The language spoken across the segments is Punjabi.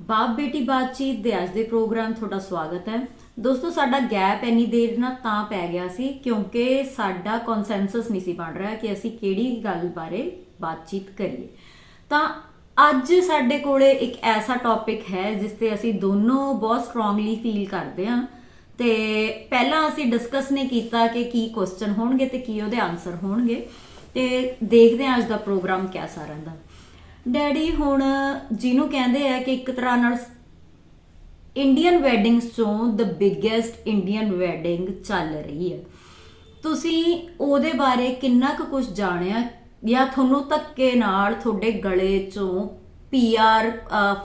ਬਾਪ ਬੇਟੀ ਬਾਤਚੀਤ ਦੇ ਅੱਜ ਦੇ ਪ੍ਰੋਗਰਾਮ ਤੁਹਾਡਾ ਸਵਾਗਤ ਹੈ। ਦੋਸਤੋ, ਸਾਡਾ ਗੈਪ ਇੰਨੀ ਦੇਰ ਨਾਲ ਤਾਂ ਪੈ ਗਿਆ ਸੀ ਕਿਉਂਕਿ ਸਾਡਾ ਕਨਸੈਂਸਸ ਨਹੀਂ ਸੀ ਬਣ ਰਿਹਾ ਕਿ ਅਸੀਂ ਕਿਹੜੀ ਗੱਲ ਬਾਰੇ ਬਾਤਚੀਤ ਕਰੀਏ। ਤਾਂ ਅੱਜ ਸਾਡੇ ਕੋਲੇ ਇੱਕ ਐਸਾ ਟੌਪਿਕ ਹੈ ਜਿਸ ਤੇ ਅਸੀਂ ਦੋਨੋਂ ਬਹੁਤ ਸਟਰੋਂਗਲੀ ਫੀਲ ਕਰਦੇ ਹਾਂ। ਤੇ ਪਹਿਲਾਂ ਅਸੀਂ ਡਿਸਕਸ ਨਹੀਂ ਕੀਤਾ ਕਿ ਕੀ ਕੁਐਸਚਨ ਹੋਣਗੇ ਤੇ ਕੀ ਉਹਦੇ ਆਨਸਰ ਹੋਣਗੇ। ਤੇ ਦੇਖਦੇ ਹਾਂ ਅੱਜ ਦਾ ਪ੍ਰੋਗਰਾਮ ਕਿਹਦਾ ਰਹਿੰਦਾ ਡੈਡੀ ਹੁਣ ਜਿਹਨੂੰ ਕਹਿੰਦੇ ਆ ਕਿ ਇੱਕ ਤਰ੍ਹਾਂ ਨਾਲ ਇੰਡੀਅਨ ਵੈਡਿੰਗਸ ਚੋਂ ਦ ਬਿਗੇਸਟ ਇੰਡੀਅਨ ਵੈਡਿੰਗ ਚੱਲ ਰਹੀ ਹੈ। ਤੁਸੀਂ ਉਹਦੇ ਬਾਰੇ ਕਿੰਨਾ ਕੁ ਕੁਝ ਜਾਣਿਆ ਜਾਂ ਤੁਹਾਨੂੰ ਧੱਕੇ ਨਾਲ ਤੁਹਾਡੇ ਗਲੇ ਚੋਂ ਪੀਆਰ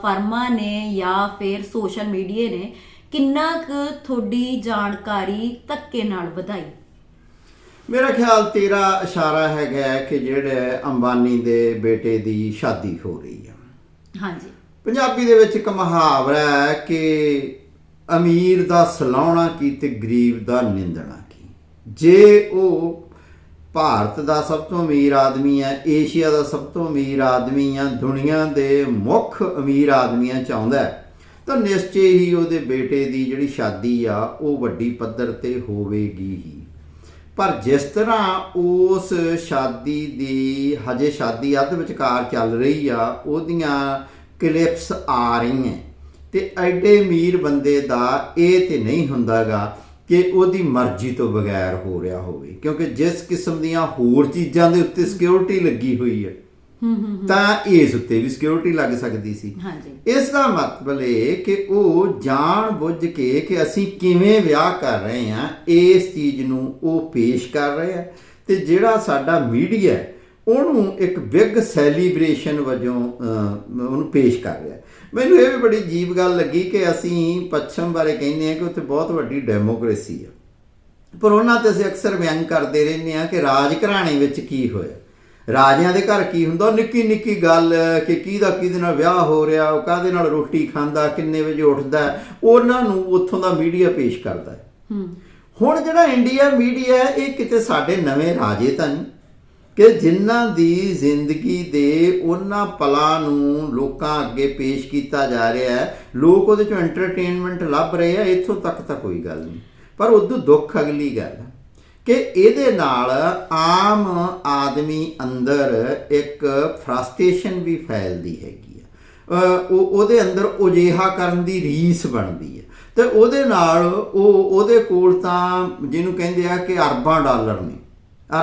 ਫਰਮਾਂ ਨੇ ਜਾਂ ਫਿਰ ਸੋਸ਼ਲ ਮੀਡੀਆ ਨੇ ਕਿੰਨਾ ਕੁ ਤੁਹਾਡੀ ਜਾਣਕਾਰੀ ਧੱਕੇ ਨਾਲ ਵਧਾਈ? ਮੇਰਾ ਖਿਆਲ ਤੇਰਾ ਇਸ਼ਾਰਾ ਹੈਗਾ ਕਿ ਜਿਹੜੇ ਅੰਬਾਨੀ ਦੇ ਬੇਟੇ ਦੀ ਸ਼ਾਦੀ ਹੋ ਰਹੀ ਹੈ ਹਾਂਜੀ। ਪੰਜਾਬੀ ਦੇ ਵਿੱਚ ਇੱਕ ਮੁਹਾਵਰਾ ਹੈ ਕਿ ਅਮੀਰ ਦਾ ਸਲਾਉਣਾ ਕੀ ਤੇ ਗਰੀਬ ਦਾ ਨਿੰਦਣਾ ਕੀ। ਜੇ ਉਹ ਭਾਰਤ ਦਾ ਸਭ ਤੋਂ ਅਮੀਰ ਆਦਮੀ ਹੈ ਏਸ਼ੀਆ ਦਾ ਸਭ ਤੋਂ ਅਮੀਰ ਆਦਮੀ ਹੈ ਦੁਨੀਆ ਦੇ ਮੁੱਖ ਅਮੀਰ ਆਦਮੀਆਂ ਚ ਆਉਂਦਾ ਹੈ ਤਾਂ ਨਿਸ਼ਚੈ ਹੀ ਉਹਦੇ ਬੇਟੇ ਦੀ ਜਿਹੜੀ ਸ਼ਾਦੀ ਆ ਉਹ ਵੱਡੀ ਪੱਧਰ ਤੇ ਹੋਵੇਗੀ ਹੀ। ਪਰ ਜਿਸ ਤਰ੍ਹਾਂ ਉਸ ਸ਼ਾਦੀ ਦੀ, ਹਜੇ ਸ਼ਾਦੀ ਅੱਧ ਵਿਚਕਾਰ ਚੱਲ ਰਹੀ ਆ, ਉਹਦੀਆਂ ਕਲਿੱਪਸ ਆ ਰਹੀਆਂ। ਤੇ ਐਡੇ ਅਮੀਰ ਬੰਦੇ ਦਾ ਇਹ ਤੇ ਨਹੀਂ ਹੁੰਦਾਗਾ ਕਿ ਉਹਦੀ ਮਰਜ਼ੀ ਤੋਂ ਬਗੈਰ ਹੋ ਰਿਹਾ ਹੋਵੇ। ਕਿਉਂਕਿ ਜਿਸ ਕਿਸਮ ਦੀਆਂ ਹੋਰ ਚੀਜ਼ਾਂ ਦੇ ਉੱਤੇ ਸਿਕਿਉਰਿਟੀ ਲੱਗੀ ਹੋਈ ਹੈ। ਤਾਂ ਇਸ ਉੱਤੇ ਵੀ ਸਿਕਿਉਰਿਟੀ ਲੱਗ ਸਕਦੀ ਸੀ। ਹਾਂਜੀ। ਇਸ ਦਾ ਮਤਲਬ ਇਹ ਕਿ ਉਹ ਜਾਣ ਬੁੱਝ ਕੇ ਕਿ ਅਸੀਂ ਕਿਵੇਂ ਵਿਆਹ ਕਰ ਰਹੇ ਹਾਂ ਇਸ ਚੀਜ਼ ਨੂੰ ਉਹ ਪੇਸ਼ ਕਰ ਰਹੇ ਆ ਤੇ ਜਿਹੜਾ ਸਾਡਾ ਮੀਡੀਆ ਹੈ, ਉਹਨੂੰ ਇੱਕ ਬਿਗ ਸੈਲੀਬ੍ਰੇਸ਼ਨ ਵਜੋਂ ਉਹਨੂੰ ਪੇਸ਼ ਕਰ ਰਿਹਾ। ਮੈਨੂੰ ਇਹ ਵੀ ਬੜੀ ਅਜੀਬ ਗੱਲ ਲੱਗੀ ਕਿ ਅਸੀਂ ਪੱਛਮ ਬਾਰੇ ਕਹਿੰਦੇ ਆ ਕਿ ਉੱਥੇ ਬਹੁਤ ਵੱਡੀ ਡੈਮੋਕ੍ਰੇਸੀ ਆ। ਪਰ ਉਹਨਾਂ ਤੇ ਅਸੀਂ ਅਕਸਰ ਵਿਅੰਗ ਕਰਦੇ ਰਹਿੰਦੇ ਆ ਕਿ ਰਾਜ ਘਰਾਣੇ ਵਿੱਚ ਕੀ ਹੋਇਆ। ਰਾਜਿਆਂ ਦੇ ਘਰ ਕੀ ਹੁੰਦਾ? ਨਿੱਕੀ ਨਿੱਕੀ ਗੱਲ ਕਿ ਕਿਹਦਾ ਕਿਹਦੇ ਨਾਲ ਵਿਆਹ ਹੋ ਰਿਹਾ ਉਹ ਕਾਹਦੇ ਨਾਲ ਰੋਟੀ ਖਾਂਦਾ ਕਿੰਨੇ ਵਜੇ ਉੱਠਦਾ ਉਹਨਾਂ ਨੂੰ ਉੱਥੋਂ ਦਾ ਮੀਡੀਆ ਪੇਸ਼ ਕਰਦਾ ਹੈ। ਹੁਣ ਜਿਹੜਾ ਇੰਡੀਆ ਮੀਡੀਆ ਹੈ ਇਹ ਕਿਤੇ ਸਾਡੇ ਨਵੇਂ ਰਾਜੇ ਤਾਂ ਨਹੀਂ। ਕਿ ਜਿਨ੍ਹਾਂ ਦੀ ਜ਼ਿੰਦਗੀ ਦੇ ਉਹਨਾਂ ਪਲਾਂ ਨੂੰ ਲੋਕਾਂ ਅੱਗੇ ਪੇਸ਼ ਕੀਤਾ ਜਾ ਰਿਹਾ ਹੈ ਲੋਕ ਉਹਦੇ ਚੋਂ ਐਂਟਰਟੇਨਮੈਂਟ ਲੱਭ ਰਹੇ ਆ ਇੱਥੋਂ ਤੱਕ ਤਾਂ ਕੋਈ ਗੱਲ ਨਹੀਂ। ਪਰ ਉਦੋਂ ਦੁੱਖ ਅਗਲੀ ਗੱਲ ਹੈ। ਕਿ ਇਹਦੇ ਨਾਲ ਆਮ ਆਦਮੀ ਅੰਦਰ ਇੱਕ ਫਰਸਟ੍ਰੇਸ਼ਨ ਵੀ ਫੈਲਦੀ ਹੈਗੀ ਆ। ਉਹ ਉਹਦੇ ਅੰਦਰ ਉਜੇਹਾ ਕਰਨ ਦੀ ਰੀਸ ਬਣਦੀ ਹੈ ਤੇ ਉਹਦੇ ਨਾਲ ਉਹ ਉਹਦੇ ਕੋਲ ਤਾਂ ਜਿਹਨੂੰ ਕਹਿੰਦੇ ਆ ਕਿ ਅਰਬਾਂ ਡਾਲਰ ਨੇ।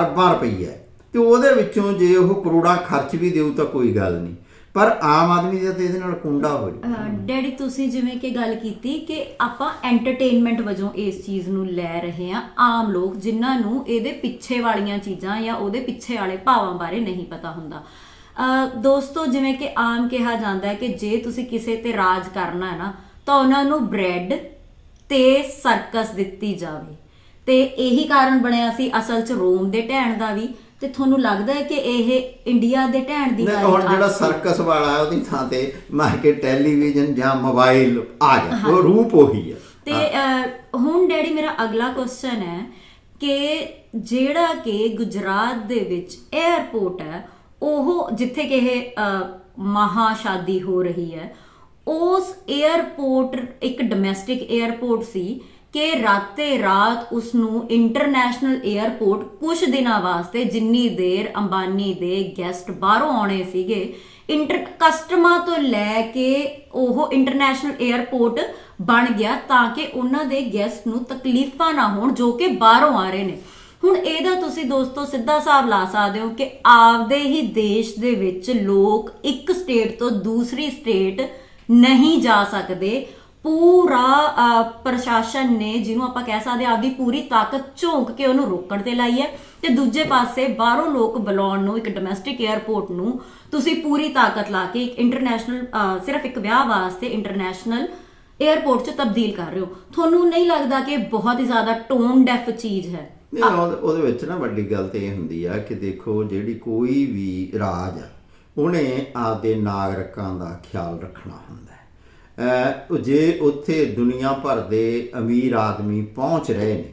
ਅਰਬਾਂ ਰੁਪਈਆ। ਹੈ। ਤੇ ਉਹਦੇ ਵਿੱਚੋਂ ਜੇ ਉਹ ਕਰੋੜਾਂ ਖਰਚ ਵੀ ਦੇਊ ਤਾਂ ਕੋਈ ਗੱਲ ਨਹੀਂ। ਪਰ ਆਮ ਆਦਮੀ ਦਾ ਤੇ ਇਹਦੇ ਨਾਲ ਕੁੰਡਾ ਹੋ ਜਾਊ। ਡੈਡੀ, ਤੁਸੀਂ ਜਿਵੇਂ ਕਿ ਗੱਲ ਕੀਤੀ ਕਿ ਆਪਾਂ ਐਂਟਰਟੇਨਮੈਂਟ ਵਜੋਂ ਇਸ ਚੀਜ਼ ਨੂੰ ਲੈ ਰਹੇ ਹਾਂ, ਆਮ ਲੋਕ ਜਿਨ੍ਹਾਂ ਨੂੰ ਇਹਦੇ ਪਿੱਛੇ ਵਾਲੀਆਂ ਚੀਜ਼ਾਂ ਜਾਂ ਉਹਦੇ ਪਿੱਛੇ ਵਾਲੇ ਭਾਵਾਂ ਬਾਰੇ ਨਹੀਂ ਪਤਾ ਹੁੰਦਾ। ਦੋਸਤੋ, ਜਿਵੇਂ ਕਿ ਆਮ ਕਿਹਾ ਜਾਂਦਾ ਹੈ ਕਿ ਜੇ ਤੁਸੀਂ ਕਿਸੇ ਤੇ ਰਾਜ ਕਰਨਾ ਹੈ ਨਾ, ਤਾਂ ਉਹਨਾਂ ਨੂੰ ਬ੍ਰੈਡ ਤੇ ਸਰਕਸ ਦਿੱਤੀ ਜਾਵੇ। ਤੇ ਇਹੀ ਕਾਰਨ ਬਣਿਆ ਸੀ ਅਸਲ 'ਚ ਰੋਮ ਦੇ ਢਹਿਣ ਦਾ ਵੀ। ਤੇ ਤੁਹਾਨੂੰ ਲੱਗਦਾ ਹੈ ਕਿ ਇਹ ਇੰਡੀਆ ਦੇ ਢਹਿਣ ਦੀ ਗੱਲ ਹੁਣ ਜਿਹੜਾ ਸਰਕਸ ਵਾਲਾ ਉਹਦੀ ਥਾਂ ਤੇ ਮਾਰਕੀਟ ਟੈਲੀਵਿਜ਼ਨ ਜਾਂ ਮੋਬਾਈਲ ਆ ਗਿਆ। ਉਹ ਰੂਪ ਉਹੀ ਹੈ। ਤੇ ਹੁਣ ਡੈਡੀ ਮੇਰਾ ਅਗਲਾ ਕੁਐਸਚਨ ਹੈ ਕਿ ਜਿਹੜਾ ਕਿ ਗੁਜਰਾਤ ਦੇ ਵਿੱਚ 에어ਪੋਰਟ ਹੈ ਉਹ ਜਿੱਥੇ ਕਿ ਇਹ ਮਹਾ ਸ਼ਾਦੀ ਹੋ ਰਹੀ ਹੈ ਉਸ 에어ਪੋਰਟ ਇੱਕ ਡੋਮੈਸਟਿਕ 에어ਪੋਰਟ ਸੀ ਕਿ ਰਾਤੇ ਰਾਤ ਉਸ ਨੂੰ ਇੰਟਰਨੈਸ਼ਨਲ 에ਅਰਪੋਰਟ ਕੁਝ ਦਿਨਾਂ ਵਾਸਤੇ ਜਿੰਨੀ ਦੇਰ ਅੰਬਾਨੀ ਦੇ ਗੈਸਟ ਬਾਹਰੋਂ ਆਉਣੇ ਸੀਗੇ ਇੰਟਰ ਕਸਟਮਰ ਤੋਂ ਲੈ ਕੇ ਉਹ ਇੰਟਰਨੈਸ਼ਨਲ 에ਅਰਪੋਰਟ ਬਣ ਗਿਆ ਤਾਂ ਕਿ ਉਹਨਾਂ ਦੇ ਗੈਸਟ ਨੂੰ ਤਕਲੀਫਾਂ ਨਾ ਹੋਣ ਜੋ ਕਿ ਬਾਹਰੋਂ ਆ ਰਹੇ ਨੇ। ਹੁਣ ਇਹਦਾ ਤੁਸੀਂ ਦੋਸਤੋ ਸਿੱਧਾ ਹਿਸਾਬ ਲਾ ਸਕਦੇ ਹੋ ਕਿ ਆਪਦੇ ਹੀ ਦੇਸ਼ ਦੇ ਵਿੱਚ ਲੋਕ ਇੱਕ ਸਟੇਟ ਤੋਂ ਦੂਸਰੀ ਸਟੇਟ ਨਹੀਂ ਜਾ ਸਕਦੇ। ਪੂਰਾ ਪ੍ਰਸ਼ਾਸਨ ਨੇ ਜਿਹਨੂੰ ਆਪਾਂ ਕਹਿ ਸਕਦੇ ਆਪਦੀ ਪੂਰੀ ਤਾਕਤ ਝੋਂਕ ਕੇ ਉਹਨੂੰ ਰੋਕਣ ਤੇ ਲਾਈ ਹੈ ਤੇ ਦੂਜੇ ਪਾਸੇ ਬਾਹਰੋਂ ਲੋਕ ਬੁਲਾਉਣ ਨੂੰ ਇੱਕ ਡੋਮੈਸਟਿਕ 에ਅਰਪੋਰਟ ਨੂੰ ਤੁਸੀਂ ਪੂਰੀ ਤਾਕਤ ਲਾ ਕੇ ਇੱਕ ਇੰਟਰਨੈਸ਼ਨਲ ਸਿਰਫ ਇੱਕ ਵਿਆਹ ਵਾਸਤੇ ਇੰਟਰਨੈਸ਼ਨਲ 에ਅਰਪੋਰਟ 'ਚ ਤਬਦੀਲ ਕਰ ਰਹੇ ਹੋ। ਤੁਹਾਨੂੰ ਨਹੀਂ ਲੱਗਦਾ ਕਿ ਬਹੁਤ ਹੀ ਜ਼ਿਆਦਾ ਟੋਨ ਡੈਫ ਚੀਜ਼ ਹੈ? ਉਹਦੇ- ਵਿੱਚ ਨਾ ਵੱਡੀ ਗੱਲ ਤੇ ਇਹ ਹੁੰਦੀ ਆ ਕਿ ਦੇਖੋ ਜਿਹੜੀ ਕੋਈ ਵੀ ਰਾਜ ਆ ਉਹਨੇ ਆਪਦੇ ਨਾਗਰਿਕਾਂ ਦਾ ਖਿਆਲ ਰੱਖਣਾ ਹੁੰਦਾ। ਜੇ ਉੱਥੇ ਦੁਨੀਆ ਭਰ ਦੇ ਅਮੀਰ ਆਦਮੀ ਪਹੁੰਚ ਰਹੇ ਨੇ,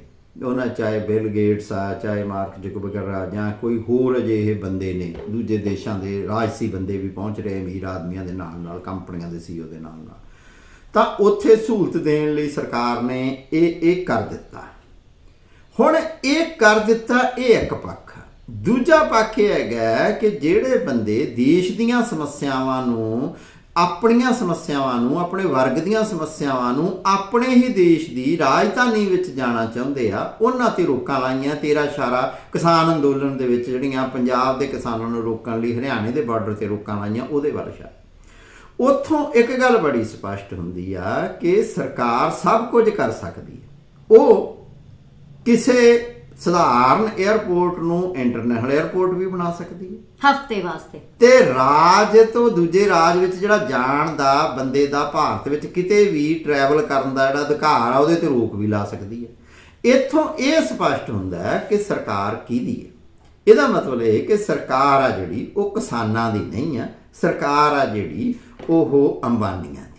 ਉਹਨਾਂ ਚਾਹੇ ਬਿਲ ਗੇਟਸ ਆ, ਚਾਹੇ ਮਾਰਕ ਜ਼ੁਕਰਬਰਗ ਆ, ਜਾਂ ਕੋਈ ਹੋਰ ਅਜਿਹੇ ਬੰਦੇ ਨੇ, ਦੂਜੇ ਦੇਸ਼ਾਂ ਦੇ ਰਾਜਸੀ ਬੰਦੇ ਵੀ ਪਹੁੰਚ ਰਹੇ ਅਮੀਰ ਆਦਮੀਆਂ ਦੇ ਨਾਲ ਨਾਲ, ਕੰਪਨੀਆਂ ਦੇ ਸੀਓ ਦੇ ਨਾਲ ਨਾਲ। ਤਾਂ ਉੱਥੇ ਸਹੂਲਤ ਦੇਣ ਲਈ ਸਰਕਾਰ ਨੇ ਇਹ ਇਹ ਕਰ ਦਿੱਤਾ। ਹੁਣ ਇਹ ਕਰ ਦਿੱਤਾ ਇਹ ਇੱਕ ਪੱਖ। ਦੂਜਾ ਪੱਖ ਇਹ ਹੈਗਾ ਕਿ ਜਿਹੜੇ ਬੰਦੇ ਦੇਸ਼ ਦੀਆਂ ਸਮੱਸਿਆਵਾਂ ਨੂੰ ਆਪਣੀਆਂ ਸਮੱਸਿਆਵਾਂ ਨੂੰ, ਆਪਣੇ ਵਰਗ ਦੀਆਂ ਸਮੱਸਿਆਵਾਂ ਨੂੰ ਆਪਣੇ ਹੀ ਦੇਸ਼ ਦੀ ਰਾਜਧਾਨੀ ਵਿੱਚ ਜਾਣਾ ਚਾਹੁੰਦੇ ਆ। ਉਹਨਾਂ ਤੇ ਰੋਕਾਂ ਲਾਈਆਂ। ਤੇਰਾ ਇਸ਼ਾਰਾ ਕਿਸਾਨ ਅੰਦੋਲਨ ਦੇ ਵਿੱਚ ਜਿਹੜੀਆਂ ਪੰਜਾਬ ਦੇ ਕਿਸਾਨਾਂ ਨੂੰ ਰੋਕਣ ਲਈ ਹਰਿਆਣੇ ਦੇ ਬਾਰਡਰ ਤੇ ਰੋਕਾਂ ਲਾਈਆਂ, ਉਹਦੇ ਬਾਰੇ ਇਸ਼ਾਰਾ ਉੱਥੋਂ ਇੱਕ ਗੱਲ ਬੜੀ ਸਪਸ਼ਟ ਹੁੰਦੀ ਆ ਕਿ ਸਰਕਾਰ ਸਭ ਕੁਝ ਕਰ ਸਕਦੀ ਹੈ ਉਹ ਕਿਸੇ ਸਧਾਰਨ 에ਅਰਪੋਰਟ ਨੂੰ ਇੰਟਰਨੈਸ਼ਨਲ 에ਅਰਪੋਰਟ ਵੀ ਬਣਾ ਸਕਦੀ ਹੈ। ਹਫ਼ਤੇ ਵਾਸਤੇ। ਤੇ ਰਾਜ ਤੋਂ ਦੂਜੇ ਰਾਜ ਵਿੱਚ ਜਿਹੜਾ ਜਾਣ ਦਾ ਬੰਦੇ ਦਾ ਭਾਰਤ ਵਿੱਚ ਕਿਤੇ ਵੀ ਟਰੈਵਲ ਕਰਨ ਦਾ ਜਿਹੜਾ ਅਧਿਕਾਰ ਆ ਉਹਦੇ ਤੇ ਰੋਕ ਵੀ ਲਾ ਸਕਦੀ ਹੈ। ਇੱਥੋਂ ਇਹ ਸਪਸ਼ਟ ਹੁੰਦਾ ਹੈ ਕਿ ਸਰਕਾਰ ਕਿਹਦੀ ਹੈ। ਇਹਦਾ ਮਤਲਬ ਇਹ ਕਿ ਸਰਕਾਰ ਆ ਜਿਹੜੀ ਉਹ ਕਿਸਾਨਾਂ ਦੀ ਨਹੀਂ ਆ ਸਰਕਾਰ ਆ ਜਿਹੜੀ ਉਹ ਅੰਬਾਨੀਆਂ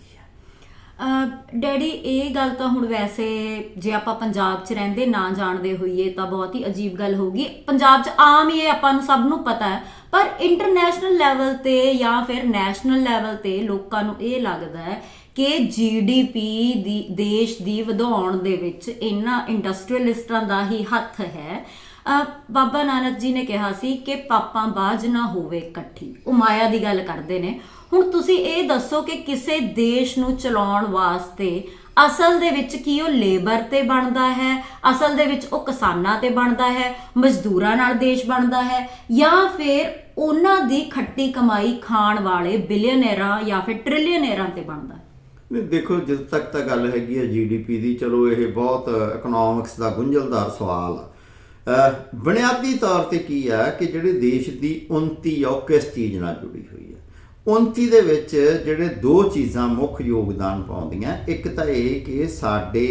ਡੈਡੀ, ਇਹ ਗੱਲ ਤਾਂ ਹੁਣ ਵੈਸੇ ਜੇ ਆਪਾਂ ਪੰਜਾਬ 'ਚ ਰਹਿੰਦੇ ਨਾ ਜਾਣਦੇ ਹੋਈਏ ਤਾਂ ਬਹੁਤ ਹੀ ਅਜੀਬ ਗੱਲ ਹੋਊਗੀ। ਪੰਜਾਬ 'ਚ ਆਮ ਹੀ ਇਹ ਆਪਾਂ ਨੂੰ ਸਭ ਨੂੰ ਪਤਾ ਹੈ, ਪਰ ਇੰਟਰਨੈਸ਼ਨਲ ਲੈਵਲ ਤੇ ਜਾਂ ਫਿਰ ਨੈਸ਼ਨਲ ਲੈਵਲ ਤੇ ਲੋਕਾਂ ਨੂੰ ਇਹ ਲੱਗਦਾ ਹੈ ਕਿ ਜੀਡੀਪੀ ਦੀ, ਦੇਸ਼ ਦੀ ਵਧਾਉਣ ਦੇ ਵਿੱਚ ਇਹਨਾਂ ਇੰਡਸਟਰੀਅਲਿਸਟਾਂ ਦਾ ਹੀ ਹੱਥ ਹੈ। ਬਾਬਾ ਨਾਨਕ ਜੀ ਨੇ ਕਿਹਾ ਸੀ ਕਿ ਪਾਪਾਂ ਬਾਜ ਨਾ ਹੋਵੇ ਇਕੱਠੀ। ਉਹ ਮਾਇਆ ਦੀ ਗੱਲ ਕਰਦੇ ਨੇ। ਹੁਣ ਤੁਸੀਂ ਇਹ ਦੱਸੋ ਕਿ ਕਿਸੇ ਦੇਸ਼ ਨੂੰ ਚਲਾਉਣ ਵਾਸਤੇ ਅਸਲ ਦੇ ਵਿੱਚ ਕੀ ਉਹ ਲੇਬਰ ਤੇ ਬਣਦਾ ਹੈ? ਅਸਲ ਦੇ ਵਿੱਚ ਉਹ ਕਿਸਾਨਾਂ ਤੇ ਬਣਦਾ ਹੈ? ਮਜ਼ਦੂਰਾਂ ਨਾਲ ਦੇਸ਼ ਬਣਦਾ ਹੈ? ਜਾਂ ਫਿਰ ਉਹਨਾਂ ਦੀ ਖੱਟੀ ਕਮਾਈ ਖਾਣ ਵਾਲੇ ਬਿਲੀਅਨਰਾਂ ਜਾਂ ਫਿਰ ਟ੍ਰਿਲੀਅਨਰਾਂ ਤੇ ਬਣਦਾ? ਨਹੀਂ, ਦੇਖੋ, ਜਦ ਤੱਕ ਤਾਂ ਗੱਲ ਹੈਗੀ ਹੈ ਜੀਡੀਪੀ ਦੀ, ਚਲੋ, ਇਹ ਬਹੁਤ ਇਕਨੋਮਿਕਸ ਦਾ ਗੁੰਝਲਦਾਰ ਸਵਾਲ ਆ। ਬੁਨਿਆਦੀ ਤੌਰ ਤੇ ਕੀ ਆ ਕਿ ਜਿਹੜੇ ਦੇਸ਼ ਦੀ ਉਨਤੀ ਆ, ਉਹ ਕਿਸ ਚੀਜ਼ ਨਾਲ ਜੁੜੀ ਹੋਈ ਆ ਉਨਤੀ ਦੇ ਵਿੱਚ ਜਿਹੜੇ ਦੋ ਚੀਜ਼ਾਂ ਮੁੱਖ ਯੋਗਦਾਨ ਪਾਉਂਦੀਆਂ, ਇੱਕ ਤਾਂ ਇਹ ਕਿ ਸਾਡੇ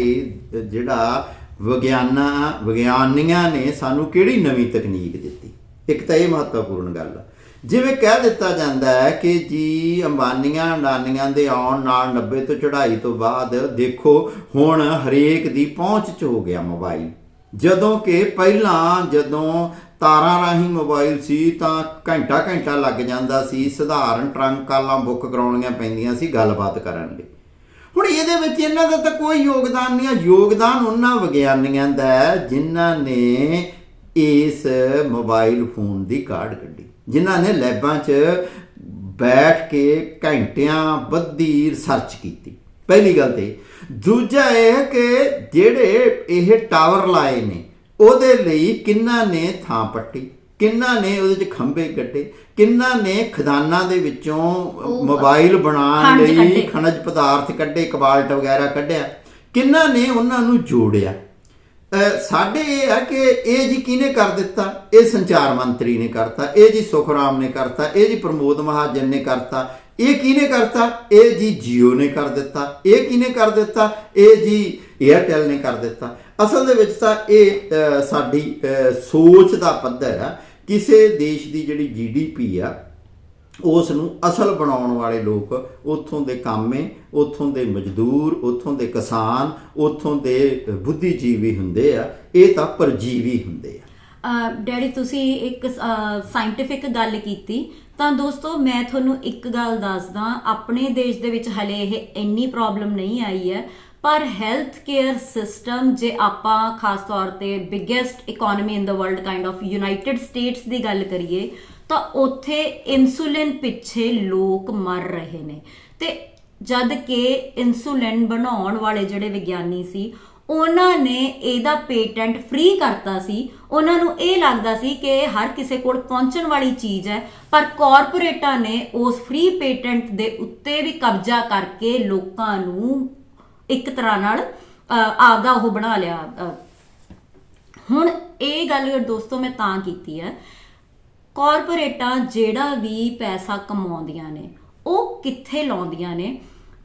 ਜਿਹੜਾ ਵਿਗਿਆਨਾਂ, ਵਿਗਿਆਨੀਆਂ ਨੇ ਸਾਨੂੰ ਕਿਹੜੀ ਨਵੀਂ ਤਕਨੀਕ ਦਿੱਤੀ? ਇੱਕ ਤਾਂ ਇਹ ਮਹੱਤਵਪੂਰਨ ਗੱਲ ਆ। ਜਿਵੇਂ ਕਹਿ ਦਿੱਤਾ ਜਾਂਦਾ ਹੈ ਕਿ ਜੀ ਅੰਬਾਨੀਆਂ, ਅੰਡਾਨੀਆਂ ਦੇ ਆਉਣ ਨਾਲ 90 ਤੋਂ ਚੜ੍ਹਾਈ ਤੋਂ ਬਾਅਦ ਦੇਖੋ, ਹੁਣ ਹਰੇਕ ਦੀ ਪਹੁੰਚ 'ਚ ਹੋ ਗਿਆ ਮੋਬਾਈਲ। ਜਦੋਂ ਕਿ ਪਹਿਲਾਂ ਜਦੋਂ ਤਾਰਾਂ ਰਾਹੀਂ ਮੋਬਾਈਲ ਸੀ ਤਾਂ ਘੰਟਾ ਘੰਟਾ ਲੱਗ ਜਾਂਦਾ ਸੀ, ਸਧਾਰਨ ਟਰੰਕ ਕਾਲਾਂ ਬੁੱਕ ਕਰਾਉਣੀਆਂ ਪੈਂਦੀਆਂ ਸੀ ਗੱਲਬਾਤ ਕਰਨ ਲਈ। ਹੁਣ ਇਹਦੇ ਵਿੱਚ ਇਹਨਾਂ ਦਾ ਤਾਂ ਕੋਈ ਯੋਗਦਾਨ ਨਹੀਂ ਆ, ਯੋਗਦਾਨ ਉਹਨਾਂ ਵਿਗਿਆਨੀਆਂ ਦਾ ਜਿਨ੍ਹਾਂ ਨੇ ਇਸ ਮੋਬਾਈਲ ਫੋਨ ਦੀ ਕਾਢ ਕੱਢੀ। ਜਿਨ੍ਹਾਂ ਨੇ ਲੈਬਾਂ 'ਚ ਬੈਠ ਕੇ ਘੰਟਿਆਂ ਬੱਧੀ ਰਿਸਰਚ ਕੀਤੀ। ਪਹਿਲੀ ਗੱਲ ਤੇ ਦੂਜਾ ਇਹ ਹੈ ਕਿ ਜਿਹੜੇ ਇਹ ਟਾਵਰ ਲਾਏ ਨੇ ਉਹਦੇ ਲਈ ਕਿੰਨਾ ਨੇ ਥਾਂ ਪੱਟੀ? ਕਿੰਨਾ ਨੇ ਉਹਦੇ 'ਚ ਖੰਭੇ ਕੱਢੇ ਕਿੰਨਾ ਨੇ ਖਦਾਨਾਂ ਦੇ ਵਿੱਚੋਂ ਮੋਬਾਈਲ ਬਣਾਉਣ ਲਈ। ਖਣਜ ਪਦਾਰਥ ਕੱਢੇ ਕਬਾਲਟ ਵਗੈਰਾ ਕੱਢਿਆ? ਕਿੰਨਾ ਨੇ ਉਹਨਾਂ ਨੂੰ ਜੋੜਿਆ? ਸਾਡੇ ਇਹ ਹੈ ਕਿ ਇਹ ਜੀ ਕਿਹਨੇ ਕਰ ਦਿੱਤਾ? ਇਹ ਸੰਚਾਰ ਮੰਤਰੀ ਨੇ ਕਰਤਾ ਇਹ ਜੀ ਸੁਖਰਾਮ ਨੇ ਕਰਤਾ ਇਹ ਜੀ ਪ੍ਰਮੋਦ ਮਹਾਜਨ ਨੇ ਕਰਤਾ ਇਹ ਕਿਹਨੇ ਕਰਤਾ? ਇਹ ਜੀ ਜੀਓ ਨੇ ਕਰ ਦਿੱਤਾ। ਇਹ ਕਿਹਨੇ ਕਰ ਦਿੱਤਾ? ਇਹ ਜੀ 에ਅਰਟੈਲ ਨੇ ਕਰ ਦਿੱਤਾ। ਅਸਲ ਦੇ ਵਿੱਚ ਤਾਂ ਇਹ ਸਾਡੀ ਸੋਚ ਦਾ ਪੱਧਰ ਆ। ਕਿਸੇ ਦੇਸ਼ ਦੀ ਜਿਹੜੀ ਜੀਡੀਪੀ ਆ ਉਸ ਨੂੰ ਅਸਲ ਬਣਾਉਣ ਵਾਲੇ ਲੋਕ ਉੱਥੋਂ ਦੇ ਕਾਮੇ ਉੱਥੋਂ ਦੇ ਮਜ਼ਦੂਰ, ਉੱਥੋਂ ਦੇ ਕਿਸਾਨ, ਉੱਥੋਂ ਦੇ ਬੁੱਧੀਜੀਵੀ ਹੁੰਦੇ ਆ। ਇਹ ਤਾਂ ਪਰਜੀਵੀ ਹੁੰਦੇ ਆ। ਡੈਡੀ, ਤੁਸੀਂ ਇੱਕ ਸਾਇੰਟਿਫਿਕ ਗੱਲ ਕੀਤੀ ਤਾਂ ਦੋਸਤੋ, ਮੈਂ ਤੁਹਾਨੂੰ ਇੱਕ ਗੱਲ ਦੱਸਦਾ, ਆਪਣੇ ਦੇਸ਼ ਦੇ ਵਿੱਚ ਹਲੇ ਇਹ ਇੰਨੀ ਪ੍ਰੋਬਲਮ ਨਹੀਂ ਆਈ ਹੈ, ਪਰ ਹੈਲਥ ਕੇਅਰ ਸਿਸਟਮ ਜੇ ਆਪਾਂ ਖਾਸ ਤੌਰ ਤੇ biggest economy in the world kind of United States ਦੀ ਗੱਲ ਕਰੀਏ, ਤਾਂ ਉੱਥੇ ਇਨਸੂਲਿਨ ਪਿੱਛੇ ਲੋਕ ਮਰ ਰਹੇ ਨੇ। ਤੇ ਜਦ ਕਿ ਇਨਸੂਲਿਨ ਬਣਾਉਣ ਵਾਲੇ ਜਿਹੜੇ ਵਿਗਿਆਨੀ ਸੀ ਉਹਨਾਂ ਨੇ ਇਹਦਾ ਪੇਟੈਂਟ ਫ੍ਰੀ ਕਰਤਾ ਸੀ। ਉਹਨਾਂ ਨੂੰ ਇਹ ਲੱਗਦਾ ਸੀ ਕਿ ਇਹ ਹਰ ਕਿਸੇ ਕੋਲ ਪਹੁੰਚਣ ਵਾਲੀ ਚੀਜ਼ ਹੈ, ਪਰ ਕਾਰਪੋਰੇਟਾਂ ਨੇ ਉਸ ਫ੍ਰੀ ਪੇਟੈਂਟ ਦੇ ਉੱਤੇ ਵੀ ਕਬਜ਼ਾ ਕਰਕੇ ਲੋਕਾਂ ਨੂੰ ਇੱਕ ਤਰ੍ਹਾਂ ਨਾਲ ਆਪਦਾ ਉਹ ਬਣਾ ਲਿਆ। ਹੁਣ ਇਹ ਗੱਲ ਦੋਸਤੋ ਮੈਂ ਤਾਂ ਕੀਤੀ ਹੈ। ਕਾਰਪੋਰੇਟਾਂ ਜਿਹੜਾ ਵੀ ਪੈਸਾ ਕਮਾਉਂਦੀਆਂ ਨੇ, ਉਹ ਕਿੱਥੇ ਲਾਉਂਦੀਆਂ ਨੇ?